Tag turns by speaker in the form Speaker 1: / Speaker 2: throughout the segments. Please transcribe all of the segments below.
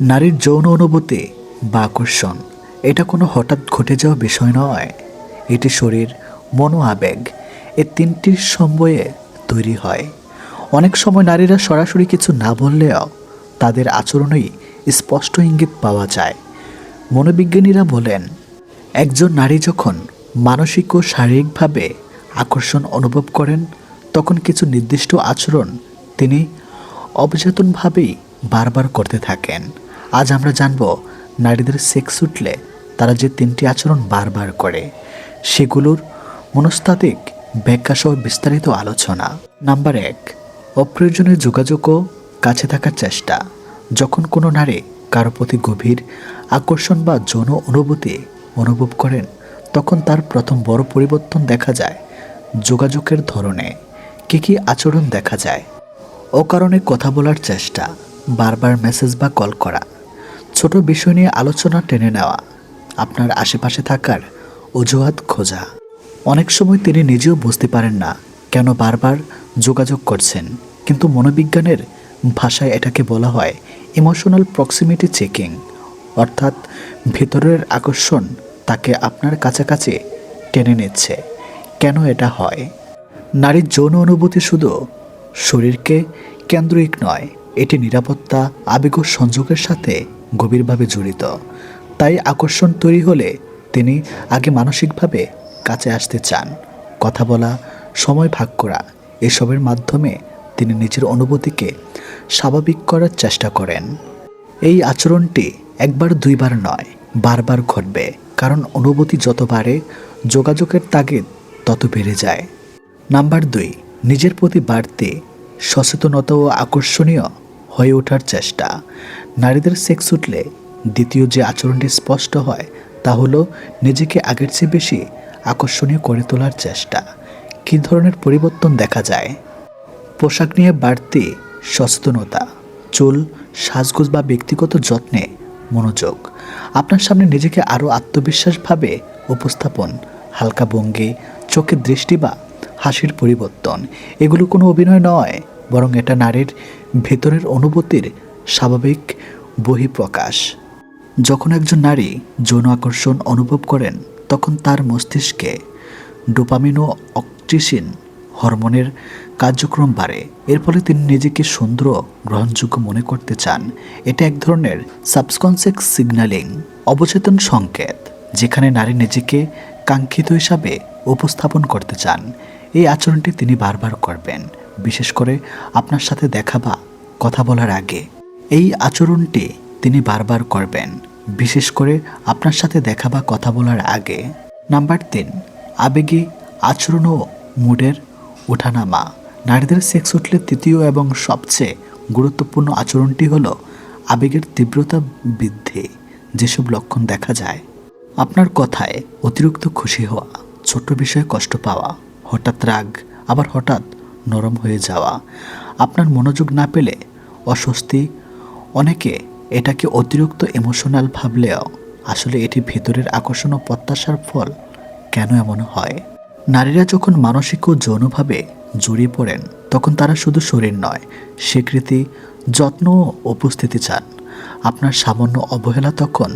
Speaker 1: নারীর যৌন অনুভূতি বা আকর্ষণ, এটা কোনো হঠাৎ ঘটে যাওয়া বিষয় নয়। এটি শরীর, মন আবেগ, এ তিনটির সময়ে তৈরি হয়। অনেক সময় নারীরা সরাসরি কিছু না বললেও তাদের আচরণেই স্পষ্ট ইঙ্গিত পাওয়া যায়। মনোবিজ্ঞানীরা বলেন, একজন নারী যখন মানসিক ও শারীরিকভাবে আকর্ষণ অনুভব করেন, তখন কিছু নির্দিষ্ট আচরণ তিনি অবচেতনভাবেই বারবার করতে থাকেন। আজ আমরা জানব নারীদের সেক্স উঠলে তারা যে তিনটি আচরণ বারবার করে, সেগুলোর মনস্তাত্ত্বিক ব্যাখ্যাসহ বিস্তারিত আলোচনা। নাম্বার এক, অপ্রয়োজনীয় যোগাযোগ ও কাছে থাকার চেষ্টা। যখন কোনো নারী কারও প্রতি গভীর আকর্ষণ বা যৌন অনুভূতি অনুভব করেন, তখন তার প্রথম বড় পরিবর্তন দেখা যায় যোগাযোগের ধরনে। কী কী আচরণ দেখা যায়? অকারণে কথা বলার চেষ্টা, বারবার মেসেজ বা কল করা ছোট বিষয় নিয়ে আলোচনা টেনে নেওয়া, আপনার আশেপাশে থাকার অজুহাত খোঁজা। অনেক সময় তিনি নিজেও বুঝতে পারেন না কেন বারবার যোগাযোগ করছেন, কিন্তু মনোবিজ্ঞানের ভাষায় এটাকে বলা হয় ইমোশনাল প্রক্সিমিটি চেকিং অর্থাৎ ভেতরের আকর্ষণ তাকে আপনার কাছাকাছি টেনে নিচ্ছে। কেন এটা হয়? নারীর যৌন অনুভূতি শুধু শরীরকে কেন্দ্রিক নয়, এটি নিরাপত্তা, আবেগ সংযোগের সাথে গভীরভাবে জড়িত। তাই আকর্ষণ তৈরি হলে তিনি আগে মানসিকভাবে কাছে আসতে চান। কথা বলা, সময় ভাগ করা এসবের মাধ্যমে তিনি নিজের অনুভূতিকে স্বাভাবিক করার চেষ্টা করেন। এই আচরণটি একবার দুইবার নয়, বারবার ঘটবে। কারণ অনুভূতি যত বাড়ে, যোগাযোগের তাগিদ তত বেড়ে যায়। নাম্বার দুই, নিজের প্রতি বাড়তে সচেতনতা ও আকর্ষণীয় হয়ে ওঠার চেষ্টা। নারীদের সেক্স উঠলে দ্বিতীয় যে আচরণটি স্পষ্ট হয় তা হলো নিজেকে আগের চেয়ে বেশি আকর্ষণীয় করে তোলার চেষ্টা। কী ধরনের পরিবর্তন দেখা যায়? পোশাক নিয়ে বাড়তি সচেতনতা, চুল, সাজগোজ বা ব্যক্তিগত যত্নে মনোযোগ, আপনার সামনে নিজেকে আরও আত্মবিশ্বাসভাবে উপস্থাপন, হালকা ভঙ্গি, চোখের দৃষ্টি বা হাসির পরিবর্তন, এগুলো কোনো অভিনয় নয়, বরং এটা নারীর ভেতরের অনুভূতির স্বাভাবিক বহিঃপ্রকাশ। যখন একজন নারী যৌন আকর্ষণ অনুভব করেন, তখন তার মস্তিষ্কে ডোপামিন ও অক্সিসিন হরমোনের কার্যক্রম বাড়ে। এর ফলে তিনি নিজেকে সুন্দর গ্রহণযোগ্য মনে করতে চান। এটা এক ধরনের সাবকনসিয়াস সিগন্যালিং, অবচেতন সংকেত, যেখানে নারী নিজেকে কাঙ্ক্ষিত হিসাবে উপস্থাপন করতে চান। এই আচরণটি তিনি বারবার করবেন, বিশেষ করে আপনার সাথে দেখা বা কথা বলার আগে। এই আচরণটি তিনি বারবার করবেন, বিশেষ করে আপনার সাথে দেখা বা কথা বলার আগে। নাম্বার তিন, আবেগী আচরণ ও মুডের ওঠানামা। নারীদের সেক্স উঠলে তৃতীয় এবং সবচেয়ে গুরুত্বপূর্ণ আচরণটি হলো আবেগের তীব্রতা বৃদ্ধি, যেসব লক্ষণ দেখা যায়। আপনার কথায় অতিরিক্ত খুশি হওয়া, ছোট্ট বিষয়ে কষ্ট পাওয়া, হঠাৎ রাগ, আবার হঠাৎ নরম হয়ে যাওয়া। আপনার মনোযোগ না পেলে অস্বস্তি অনেকে এটাকে অতিরিক্ত ইমোশনাল ভাবলেও আসলে এটি ভেতরের আকর্ষণ ও প্রত্যাশার ফল কেন এমন হয়? নারীরা যখন মানসিক ও যৌনভাবে জড়িয়ে পড়েন, তখন তারা শুধু শরীর নয়, স্বীকৃতি, যত্ন ও উপস্থিতি চান। আপনার সামান্য অবহেলা তখন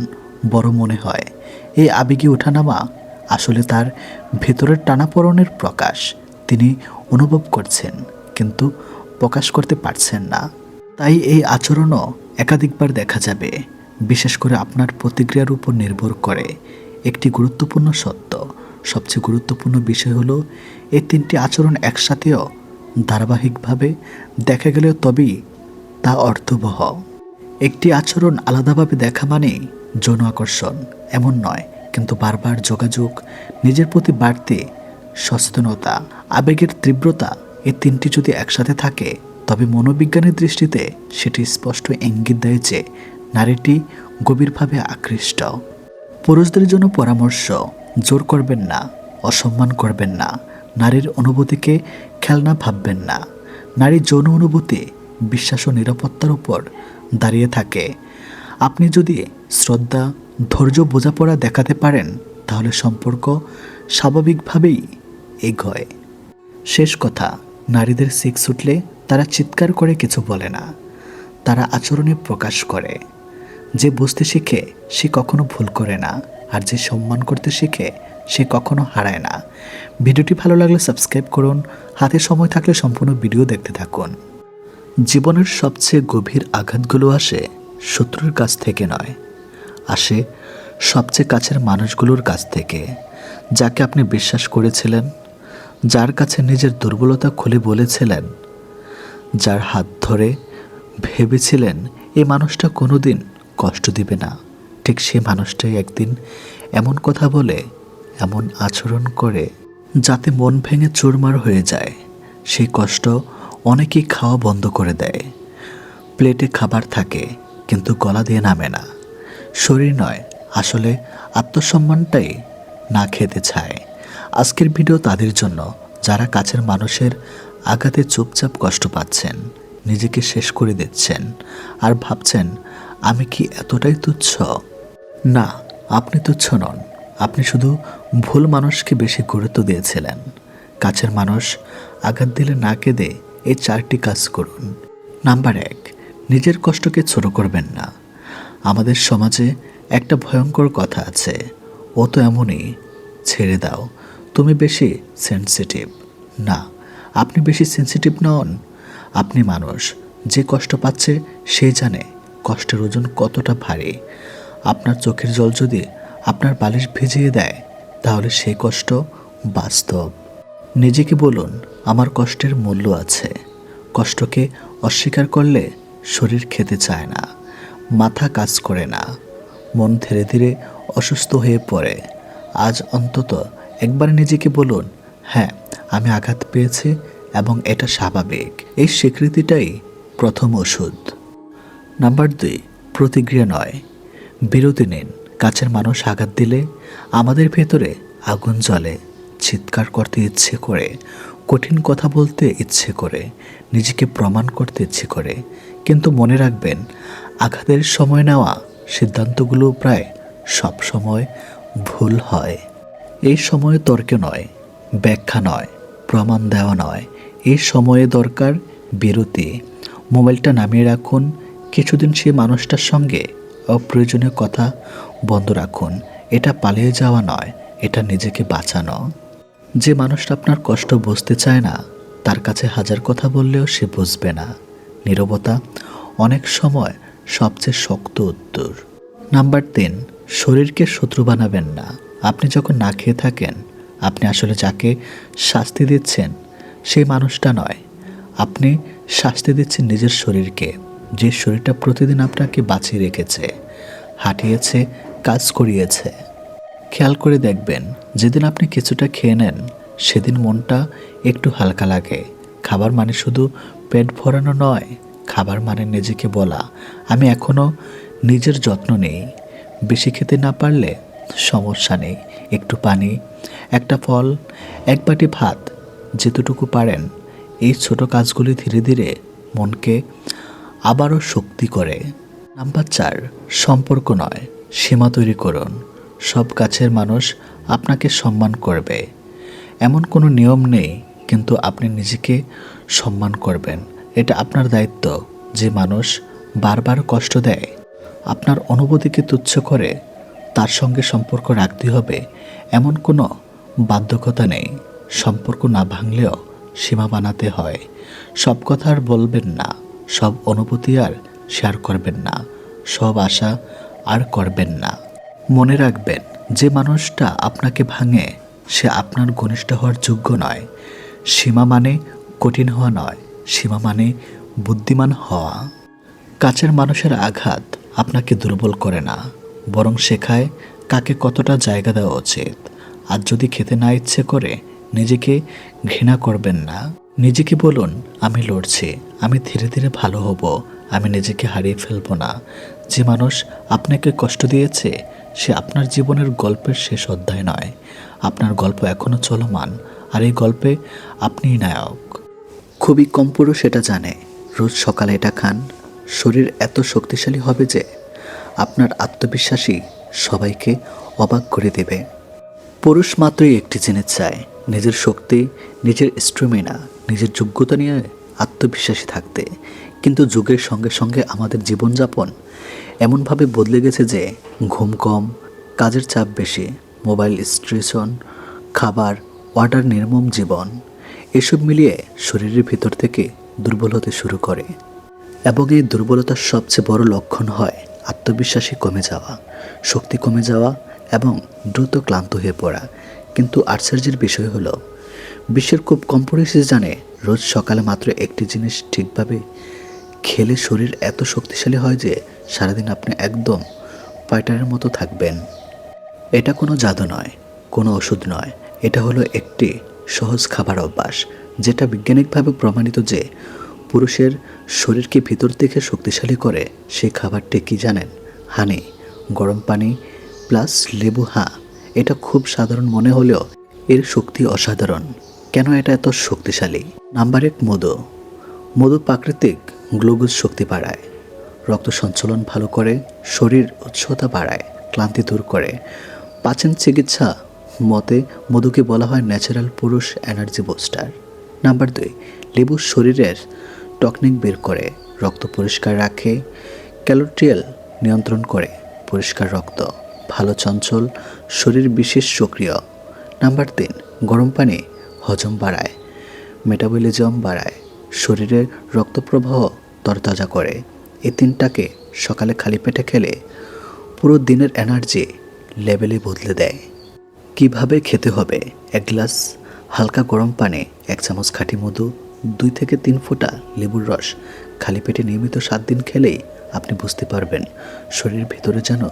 Speaker 1: বড় মনে হয়। এই আবেগী ওঠানামা আসলে তার ভেতরের টানাপোড়নের প্রকাশ তিনি অনুভব করছেন, কিন্তু প্রকাশ করতে পারছেন না। তাই এই আচরণও একাধিকবার দেখা যাবে, বিশেষ করে আপনার প্রতিক্রিয়ার উপর নির্ভর করে। একটি গুরুত্বপূর্ণ সত্য, সবচেয়ে গুরুত্বপূর্ণ বিষয় হলো, এই তিনটি আচরণ একসাথেও ধারাবাহিকভাবে দেখা গেলেও তবেই তা অর্থবহ। একটি আচরণ আলাদাভাবে দেখা মানেই যৌন আকর্ষণ, এমন নয়, কিন্তু বারবার যোগাযোগ, নিজের প্রতি বাড়তে সচেতনতা, আবেগের তীব্রতা, এই তিনটি যদি একসাথে থাকে তবে মনোবিজ্ঞানের দৃষ্টিতে সেটি স্পষ্ট ইঙ্গিত দেয় যে নারীটি গভীরভাবে আকৃষ্ট। পুরুষদের জন্য পরামর্শ, জোর করবেন না, অসম্মান করবেন না, নারীর অনুভূতিকে খেলনা ভাববেন না। নারী যৌন অনুভূতি, বিশ্বাস ও নিরাপত্তার উপর দাঁড়িয়ে থাকে। আপনি যদি শ্রদ্ধা, ধৈর্য, বোঝাপড়া দেখাতে পারেন, তাহলে সম্পর্ক স্বাভাবিকভাবেই এগোয়। শেষ কথা, নারীদের সিক্স উঠলে তারা চিৎকার করে কিছু বলে না। তারা আচরণে প্রকাশ করে। যে বুঝতে শিখে, সে কখনো ভুল করে না। আর যে সম্মান করতে শিখে, সে কখনো হারায় না। ভিডিওটি ভালো লাগলে সাবস্ক্রাইব করুন। হাতে সময় থাকলে সম্পূর্ণ ভিডিও দেখতে থাকুন। জীবনের সবচেয়ে গভীর আঘাতগুলো আসে শত্রুর কাছ থেকে নয়। আসে সবচেয়ে কাছের মানুষগুলোর কাছ থেকে, যাকে আপনি বিশ্বাস করেছিলেন, যার কাছে নিজের দুর্বলতা খুলে বলেছিলেন যার হাত ধরে ভেবেছিলেন এই মানুষটা কোনোদিন কষ্ট দিবে না। ঠিক সেই মানুষটাই একদিন এমন কথা বলে, এমন আচরণ করে যাতে মন ভেঙে চুরমার হয়ে যায়। সেই কষ্ট অনেকেই খাওয়া বন্ধ করে দেয়। প্লেটে খাবার থাকে, কিন্তু গলা দিয়ে নামে না। শরীর নয়, আসলে আত্মসম্মানটাই না খেতে চায়। আজকের ভিডিও তাদের জন্য। যারা কাছের মানুষের আঘাতে চুপচাপ কষ্ট পাচ্ছেন, নিজেকে শেষ করে দিচ্ছেন আর ভাবছেন, আমি কি এতটাই তুচ্ছ? না, আপনি তুচ্ছ নন। আপনি শুধু ভুল মানুষকে বেশি গুরুত্ব দিয়েছিলেন। কাছের মানুষ আঘাত দিলে না কেঁদে এই চারটি কাজ করুন। নাম্বার এক, নিজের কষ্টকে ছোট করবেন না। আমাদের সমাজে একটা ভয়ঙ্কর কথা আছে, ও তো এমনই, ছেড়ে দাও। তুমি বেশি সেন্সিটিভ না। আপনি বেশি সেন্সিটিভ নন। আপনি মানুষ, যে কষ্ট পাচ্ছে সে জানে কষ্টের ওজন কতটা ভারী। আপনার চোখের জল যদি আপনার বালিশ ভিজিয়ে দেয়, তাহলে সেই কষ্ট বাস্তব। নিজেকে বলুন, আমার কষ্টের মূল্য আছে। কষ্টকে অস্বীকার করলে শরীর খেতে চায় না, মাথা কাজ করে না, মন ধীরে ধীরে অসুস্থ হয়ে পড়ে। আজ অন্তত একবার নিজেকে বলুন হ্যাঁ আমি আঘাত পেয়েছি এবং এটা স্বাভাবিক। এই স্বীকৃতিটাই প্রথম ওষুধ। নাম্বার দুই, প্রতিক্রিয়া নয়। বিরতি নিন। কাছের মানুষ আঘাত দিলে আমাদের ভেতরে আগুন জ্বলে। চিৎকার করতে ইচ্ছে করে। কঠিন কথা বলতে ইচ্ছে করে। নিজেকে প্রমাণ করতে ইচ্ছে করে। কিন্তু মনে রাখবেন, আঘাতের সময় নেওয়া সিদ্ধান্তগুলো প্রায় সব সময় ভুল হয়। এই সময় তর্কে নয়। ব্যাখ্যা নয়, প্রমাণ দেওয়া নয়। এই সময়ে দরকার বিরতি। মোবাইলটা নামিয়ে রাখুন। কিছুদিন সেই মানুষটার সঙ্গে অপ্রয়োজনীয় কথা বন্ধ রাখুন। এটা পালিয়ে যাওয়া নয়, এটা নিজেকে বাঁচানো। যে মানুষটা আপনার কষ্ট বুঝতে চায় না, তার কাছে হাজার কথা বললেও সে বুঝবে না। নীরবতা অনেক সময় সবচেয়ে শক্ত উত্তর। নাম্বার তিন, শরীরকে শত্রু বানাবেন না। আপনি যখন না খেয়ে থাকেন আপনি আসলে যাকে শাস্তি দিচ্ছেন, সেই মানুষটা নয়। আপনি শাস্তি দিচ্ছেন নিজের শরীরকে, যে শরীরটা প্রতিদিন আপনাকে বাঁচিয়ে রেখেছে, হাঁটিয়েছে, কাজ করিয়েছে। খেয়াল করে দেখবেন, যেদিন আপনি কিছুটা খেয়ে নেন, সেদিন মনটা একটু হালকা লাগে। খাবার মানে শুধু পেট ভরানো নয়, খাবার মানে নিজেকে বলা। আমি এখনও নিজের যত্ন নেই। বেশি খেতে না পারলে সমস্যা নেই। একটু পানি একটা ফল, এক বাটি ভাত, যেতটুকু পারেন। এই ছোট কাজগুলি ধীরে ধীরে মনকে আবারও শক্তি করে। নাম্বার চার, সম্পর্ক নয়, সীমা তৈরি করুন। সব কাছের মানুষ আপনাকে সম্মান করবে। এমন কোনো নিয়ম নেই, কিন্তু আপনি নিজেকে সম্মান করবেন। এটা আপনার দায়িত্ব, যে মানুষ বারবার কষ্ট দেয়। আপনার অনুভূতিকে তুচ্ছ করে তার সঙ্গে সম্পর্ক রাখতে হবে। এমন কোনো বাধ্যকতা নেই। সম্পর্ক না ভাঙলেও সীমা বানাতে হয়। সব কথা আর বলবেন না। সব অনুভূতি আর শেয়ার করবেন না। সব আশা আর করবেন না। মনে রাখবেন, যে মানুষটা আপনাকে ভাঙে, সে আপনার ঘনিষ্ঠ হওয়ার যোগ্য নয়। সীমা মানে কঠিন হওয়া নয়। সীমা মানে বুদ্ধিমান হওয়া। কাছের মানুষের আঘাত আপনাকে দুর্বল করে না, বরং শেখায় কাকে কতটা জায়গা দেওয়া উচিত। আর যদি খেতে না ইচ্ছে করে, নিজেকে ঘৃণা করবেন না। নিজেকে বলুন, আমি লড়ছি, আমি ধীরে ধীরে ভালো হব, আমি নিজেকে হারিয়ে ফেলব না। যে মানুষ আপনাকে কষ্ট দিয়েছে, সে আপনার জীবনের গল্পের শেষ অধ্যায় নয়। আপনার গল্প এখনও চলমান, আর এই গল্পে আপনিই নায়ক। খুবই কম পুরুষ সেটা জানে, রোজ সকালে এটা খান। শরীর এত শক্তিশালী হবে যে, আপনার আত্মবিশ্বাসী সবাইকে অবাক করে দেবে। পুরুষ মাত্রই একটি জিনিস চায়। নিজের শক্তি, নিজের স্ট্রুমিনা নিজের যোগ্যতা নিয়ে আত্মবিশ্বাসী থাকতে। কিন্তু যুগের সঙ্গে সঙ্গে আমাদের জীবনযাপন এমনভাবে বদলে গেছে যে, ঘুম কম, কাজের চাপ বেশি, মোবাইল স্ট্রেশন খাবার অর্ডার নির্মম জীবন, এসব মিলিয়ে শরীরের ভিতর থেকে দুর্বল হতে শুরু করে। এবং এই দুর্বলতার সবচেয়ে বড় লক্ষণ হয় আত্মবিশ্বাসী কমে যাওয়া, শক্তি কমে যাওয়া এবং দ্রুত ক্লান্ত হয়ে পড়া। কিন্তু আশ্চর্যের বিষয় হলো, বিশ্বের খুব কম পরিস্থিতি জানে রোজ সকালে মাত্র একটি জিনিস ঠিকভাবে খেলে শরীর এত শক্তিশালী হয় যে সারাদিন আপনি একদম পাইটারের মতো থাকবেন। এটা কোনো জাদু নয়, কোনো ওষুধ নয়। এটা হলো একটি সহজ খাবার অভ্যাস, যেটা বৈজ্ঞানিকভাবে প্রমাণিত যে পুরুষের শরীরকে ভিতর থেকে শক্তিশালী করে সেই খাবারটি কি জানেন? হানি, গরম পানি প্লাস লেবু হ্যাঁ এটা খুব সাধারণ মনে হলেও এর শক্তি অসাধারণ। কেন এটা এত শক্তিশালী? নাম্বার এক, মধু। মধু প্রাকৃতিক গ্লুকোজ শক্তি বাড়ায়। রক্ত সঞ্চালন ভালো করে, শরীর উৎসতা বাড়ায়, ক্লান্তি দূর করে। পাচন চিকিৎসা মতে মধুকে বলা হয় ন্যাচারাল পুরুষ এনার্জি বুস্টার নাম্বার দুই, লেবু শরীরের টকনিক বের করে, রক্ত পরিষ্কার রাখে ক্যালোট্রিয়াল নিয়ন্ত্রণ করে, পরিষ্কার রক্ত। ভালো চঞ্চল, শরীর বিশেষ সক্রিয়। নাম্বার তিন, গরম পানি, হজম বাড়ায়। মেটাবলিজম বাড়ায়। শরীরের রক্তপ্রবাহ তরতাজা করে। এই তিনটাকে সকালে খালি পেটে খেলে পুরো দিনের এনার্জি লেভেলে বদলে দেয়। কীভাবে খেতে হবে? এক গ্লাস হালকা গরম পানি এক চামচ খাঁটি মধু, দুই থেকে তিন ফোঁটা লেবুর রস, খালি পেটে নিয়মিত সাত দিন খেলেই আপনি বুঝতে পারবেন শরীরের ভিতরে যেন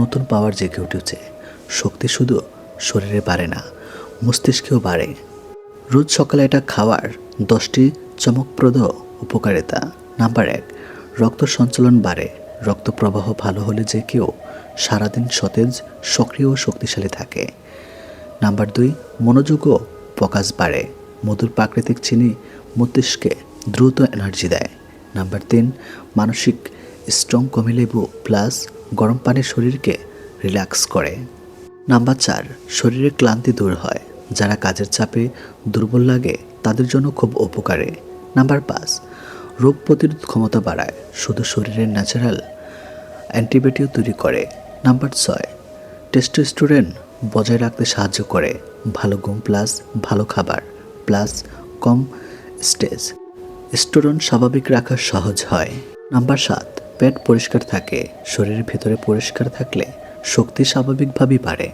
Speaker 1: নতুন পাওয়ার জেগে উঠেছে। শক্তি শুধু শরীরে বাড়ে না, মস্তিষ্কেও বাড়ে। রোজ সকালে এটা খাওয়ার দশটি চমকপ্রদ উপকারিতা। নাম্বার এক, রক্ত সঞ্চালন বাড়ে। রক্ত প্রবাহ ভালো হলে যে কেউ সারাদিন সতেজ, সক্রিয় ও শক্তিশালী থাকে। নাম্বার দুই, মনোযোগ ও প্রকাশ বাড়ে। মধুর প্রাকৃতিক চিনি মস্তিষ্কে দ্রুত এনার্জি দেয়। নাম্বার তিন, মানসিক স্ট্রং কমে লেবু প্লাস গরম পানি শরীরকে রিল্যাক্স করে। নাম্বার চার, শরীরে ক্লান্তি দূর হয়। যারা কাজের চাপে দুর্বল লাগে, তাদের জন্য খুব উপকারে। নাম্বার পাঁচ, রোগ প্রতিরোধ ক্ষমতা বাড়ায়। শুধু শরীরের ন্যাচারাল অ্যান্টিবায়োটিক তৈরি করে। নাম্বার ছয়, টেস্টোস্টেরন বজায় রাখতে সাহায্য করে। ভালো ঘুম প্লাস ভালো খাবার প্লাস কম স্টেজ স্টোরন স্বাভাবিক রাখা সহজ হয়। নাম্বার সাত পেট পরিষ্কার থাকে, শরীরের ভেতরে পরিষ্কার থাকলে শক্তি স্বাভাবিকভাবেই বাড়ে।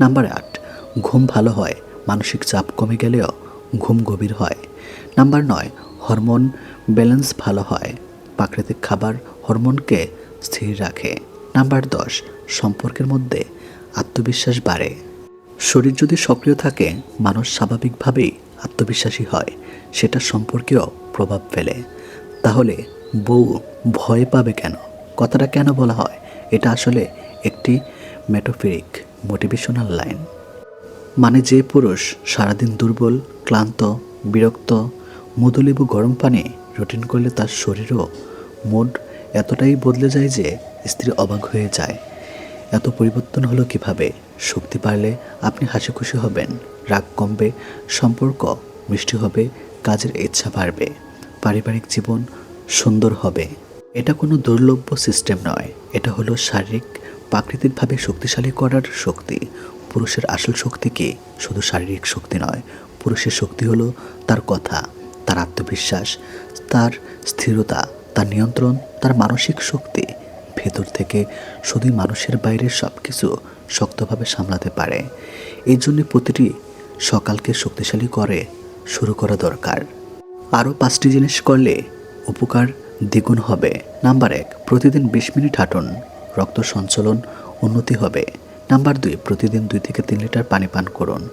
Speaker 1: নাম্বার আট, ঘুম ভালো হয়, মানসিক চাপ কমে গেলেও ঘুম গভীর হয়। নাম্বার নয়, হরমোন ব্যালেন্স ভালো হয়, প্রাকৃতিক খাবার হরমোনকে স্থির রাখে। নাম্বার দশ, সম্পর্কের মধ্যে আত্মবিশ্বাস বাড়ে। শরীর যদি সক্রিয় থাকে, মানুষ স্বাভাবিকভাবেই আত্মবিশ্বাসী হয়, সেটা সম্পর্কেও প্রভাব ফেলে। তাহলে বউ ভয় পাবে কেন? কথাটা কেন বলা হয়? এটা আসলে একটি মেটোফেরিক মোটিভেশনাল লাইন মানে যে পুরুষ সারাদিন দুর্বল, ক্লান্ত, বিরক্ত, মধুলেবু গরম পানি রুটিন করলে তার শরীরও মুড এতটাই বদলে যায় যে স্ত্রী অবাক হয়ে যায়। এত পরিবর্তন হলো কীভাবে? শক্তি পারলে আপনি হাসি খুশি হবেন, রাগ কমবে, সম্পর্ক মিষ্টি হবে, কাজের ইচ্ছা বাড়বে। পারিবারিক জীবন সুন্দর হবে। এটা কোনো দুর্লভ্য সিস্টেম নয়। এটা হলো শারীরিক, প্রাকৃতিকভাবে শক্তিশালী করার শক্তি। পুরুষের আসল শক্তি কি? শুধু শারীরিক শক্তি নয়। পুরুষের শক্তি হলো তার কথা, তার আত্মবিশ্বাস, তার স্থিরতা, তার নিয়ন্ত্রণ, তার মানসিক শক্তি। ভেতর থেকে শুধুই মানুষের বাইরে সব কিছু শক্তভাবে সামলাতে পারে। এই জন্য প্রতিটি সকালকে শক্তিশালী করে শুরু করা দরকার। আরও পাঁচটি জিনিস করলে উপকার দ্বিগুণ হবে। নাম্বার এক, প্রতিদিন বিশ মিনিট হাঁটুন। রক্ত সঞ্চালন উন্নতি হবে। নাম্বার দুই, প্রতিদিন দুই থেকে তিন লিটার পানি পান করুন।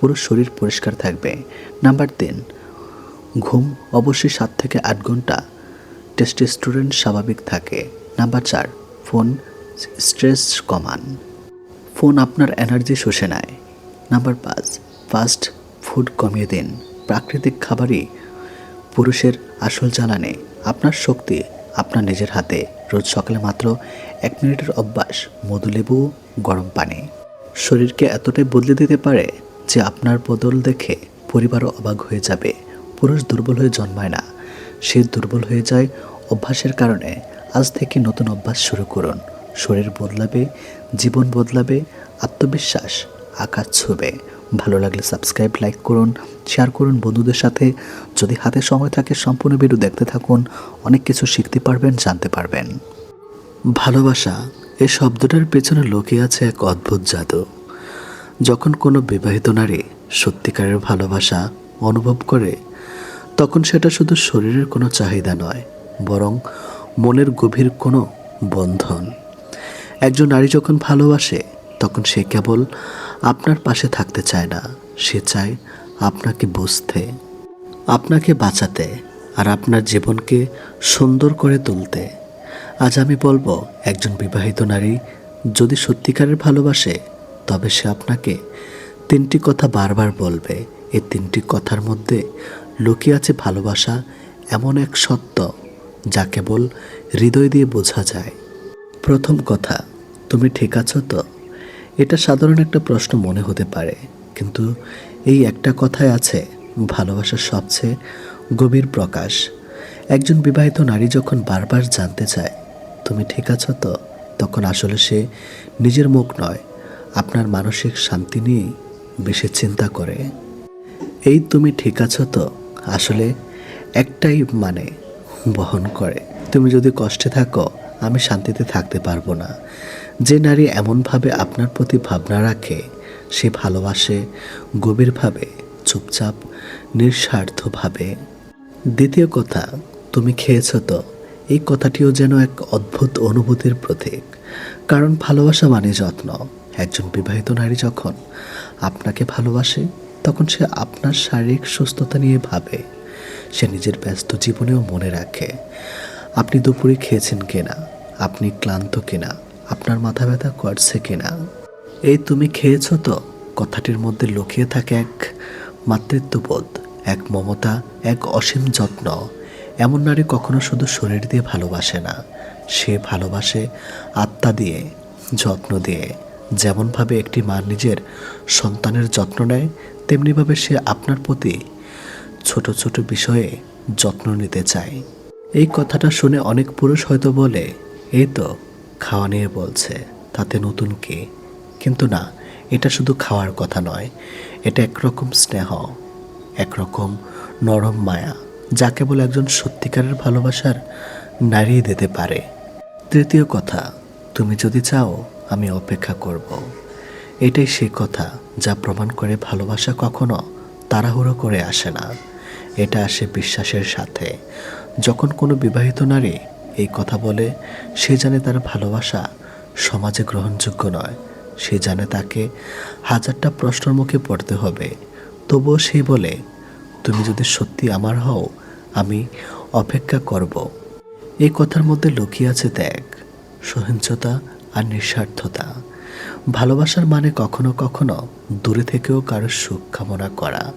Speaker 1: পুরো শরীর পরিষ্কার থাকবে। নাম্বার তিন, ঘুম অবশ্যই সাত থেকে আট ঘণ্টা। টেস্টোস্টেরন স্বাভাবিক থাকে। নাম্বার চার, ফোন স্ট্রেস কমান। ফোন আপনার এনার্জি শুষে নেয়। নাম্বার পাঁচ, ফাস্ট ফুড কমিয়ে দিন। প্রাকৃতিক খাবারই পুরুষের আসল জ্বালানি, আপনার শক্তি, আপনার নিজের হাতে। রোজ সকালে মাত্র এক মিনিটের অভ্যাস মধুলেবু গরম পানি। শরীরকে এতটাই বদলে দিতে পারে যে আপনার বদল দেখে পরিবারও অবাক হয়ে যাবে। পুরুষ দুর্বল হয়ে জন্মায় না। সে দুর্বল হয়ে যায় অভ্যাসের কারণে। আজ থেকে নতুন অভ্যাস শুরু করুন। শরীর বদলাবে, জীবন বদলাবে, আত্মবিশ্বাস, আকাশ ছুবে। ভালো লাগলে সাবস্ক্রাইব লাইক করুন শেয়ার করুন বন্ধুদের সাথে। যদি হাতে সময় থাকে, সম্পূর্ণ ভিডিও দেখতে থাকুন, অনেক কিছু শিখতে পারবেন, জানতে পারবেন। ভালোবাসা এই শব্দটার পেছনে লুকিয়ে আছে এক অদ্ভুত জাদু। যখন কোনো বিবাহিত নারী সত্যিকারের ভালোবাসা অনুভব করে, তখন সেটা শুধু শরীরের কোনো চাহিদা নয়, বরং মনের গভীর কোনো বন্ধন। একজন নারী যখন ভালোবাসে, তখন সে কেবল আপনার পাশে থাকতে চায় না। সে চায় আপনাকে বুঝতে, আপনাকে বাঁচাতে আর আপনার জীবনকে সুন্দর করে তুলতে। আজ আমি বলব, একজন বিবাহিত নারী যদি সত্যিকারের ভালোবাসে, তবে সে আপনাকে তিনটি কথা বারবার বলবে। এই তিনটি কথার মধ্যে লুকিয়ে আছে ভালোবাসা এমন এক সত্য যা কেবল হৃদয় দিয়ে বোঝা যায়। প্রথম কথা, তুমি ঠিক আছো তো? এটা সাধারণ একটা প্রশ্ন মনে হতে পারে, কিন্তু এই একটা কথায় আছে, ভালোবাসার সবচেয়ে গভীর প্রকাশ। একজন বিবাহিত নারী যখন বারবার জানতে চায়, তুমি ঠিক আছো তো? তখন আসলে সে নিজের মুখ নয়, আপনার মানসিক শান্তি নিয়েই বেশি চিন্তা করে। এই তুমি ঠিক আছো তো? আসলে একটাই মানে বহন করে, তুমি যদি কষ্টে থাকো, আমি শান্তিতে থাকতে পারব না। যে নারী এমনভাবে আপনার প্রতি ভাবনা রাখে, সে ভালোবাসে, গভীরভাবে, চুপচাপ, নিঃস্বার্থভাবে। দ্বিতীয় কথা, তুমি খেয়েছো তো? এই কথাটিও যেন এক অদ্ভুত অনুভূতির প্রতীক। কারণ ভালোবাসা মানে যত্ন। একজন বিবাহিত নারী যখন আপনাকে ভালোবাসে, তখন সে আপনার শারীরিক সুস্থতা নিয়ে ভাবে। সে নিজের ব্যস্ত জীবনেও মনে রাখে, আপনি দুপুরে খেয়েছেন কিনা, আপনি ক্লান্ত কিনা আপনার মাথা ব্যথা করছে কিনা? এই তুমি খেয়েছ তো? কথাটির মধ্যে লুকিয়ে থাকে এক মাতৃত্ববোধ, এক মমতা, এক অসীম যত্ন। এমন নারী কখনো শুধু শরীর দিয়ে ভালোবাসে না, সে ভালোবাসে আত্মা দিয়ে, যত্ন দিয়ে। যেমনভাবে একটি মা নিজের সন্তানের যত্ন নেয় তেমনিভাবে সে আপনার প্রতি ছোট ছোট বিষয়ে যত্ন নিতে চায়। এই কথাটা শুনে অনেক পুরুষ হয়তো বলে, এই তো খাওয়া নিয়ে বলছে, তাতে নতুন কে? কিন্তু না, এটা শুধু খাওয়ার কথা নয়, এটা একরকম স্নেহ, একরকম নরম মায়া, যা কেবল একজন সত্যিকারের ভালোবাসার নারী দিতে পারে। তৃতীয় কথা, তুমি যদি চাও, আমি অপেক্ষা করব। এটাই সেই কথা যা প্রমাণ করে ভালোবাসা কখনো তাড়াহুড়ো করে আসে না। এটা আসে বিশ্বাসের সাথে। যখন কোনো বিবাহিত নারী এই কথা বলে, সে জানে তার ভালোবাসা সমাজে গ্রহণযোগ্য নয়। সে জানে তাকে হাজারটা প্রশ্নের মুখে পড়তে হবে। তবুও সে বলে, তুমি যদি সত্যি আমার হও, আমি অপেক্ষা করব। এই কথার মধ্যে লুকিয়ে আছে ত্যাগ, সহিংসতা আর নিঃস্বার্থতা। ভালোবাসার মানে কখনো কখনো দূরে থেকেও কারোর সুখ কামনা করা।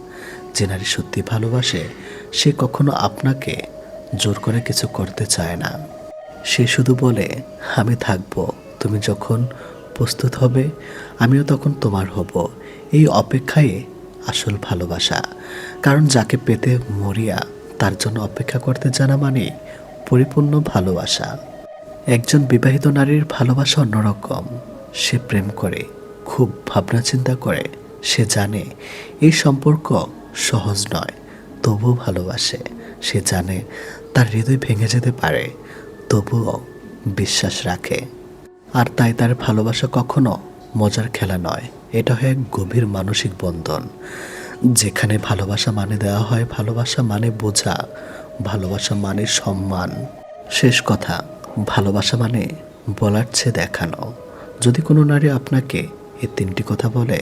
Speaker 1: যে নারী সত্যি ভালোবাসে, সে কখনো আপনাকে জোর করে কিছু করতে চায় না। সে শুধু বলে, আমি থাকব, তুমি যখন প্রস্তুত হবে, আমিও তখন তোমার হব। এই অপেক্ষায় আসল ভালোবাসা। কারণ যাকে পেতে মরিয়া, তার জন্য অপেক্ষা করতে জানা মানে পরিপূর্ণ ভালোবাসা। একজন বিবাহিত নারীর ভালোবাসা অন্যরকম। সে প্রেম করে, খুব ভাবনা চিন্তা করে, সে জানে এই সম্পর্ক সহজ নয়। তবুও ভালোবাসে। সে জানে তার হৃদয় ভেঙে যেতে পারে, তবুও বিশ্বাস রাখে। আর তাই তার ভালোবাসা কখনো মজার খেলা নয়। এটা হয় এক গভীর মানসিক বন্ধন। যেখানে ভালোবাসা মানে দেওয়া হয়, ভালোবাসা মানে বোঝা, ভালোবাসা মানে সম্মান। শেষ কথা, ভালোবাসা মানে বলার চেয়ে দেখানো। যদি কোনো নারী আপনাকে এই তিনটি কথা বলে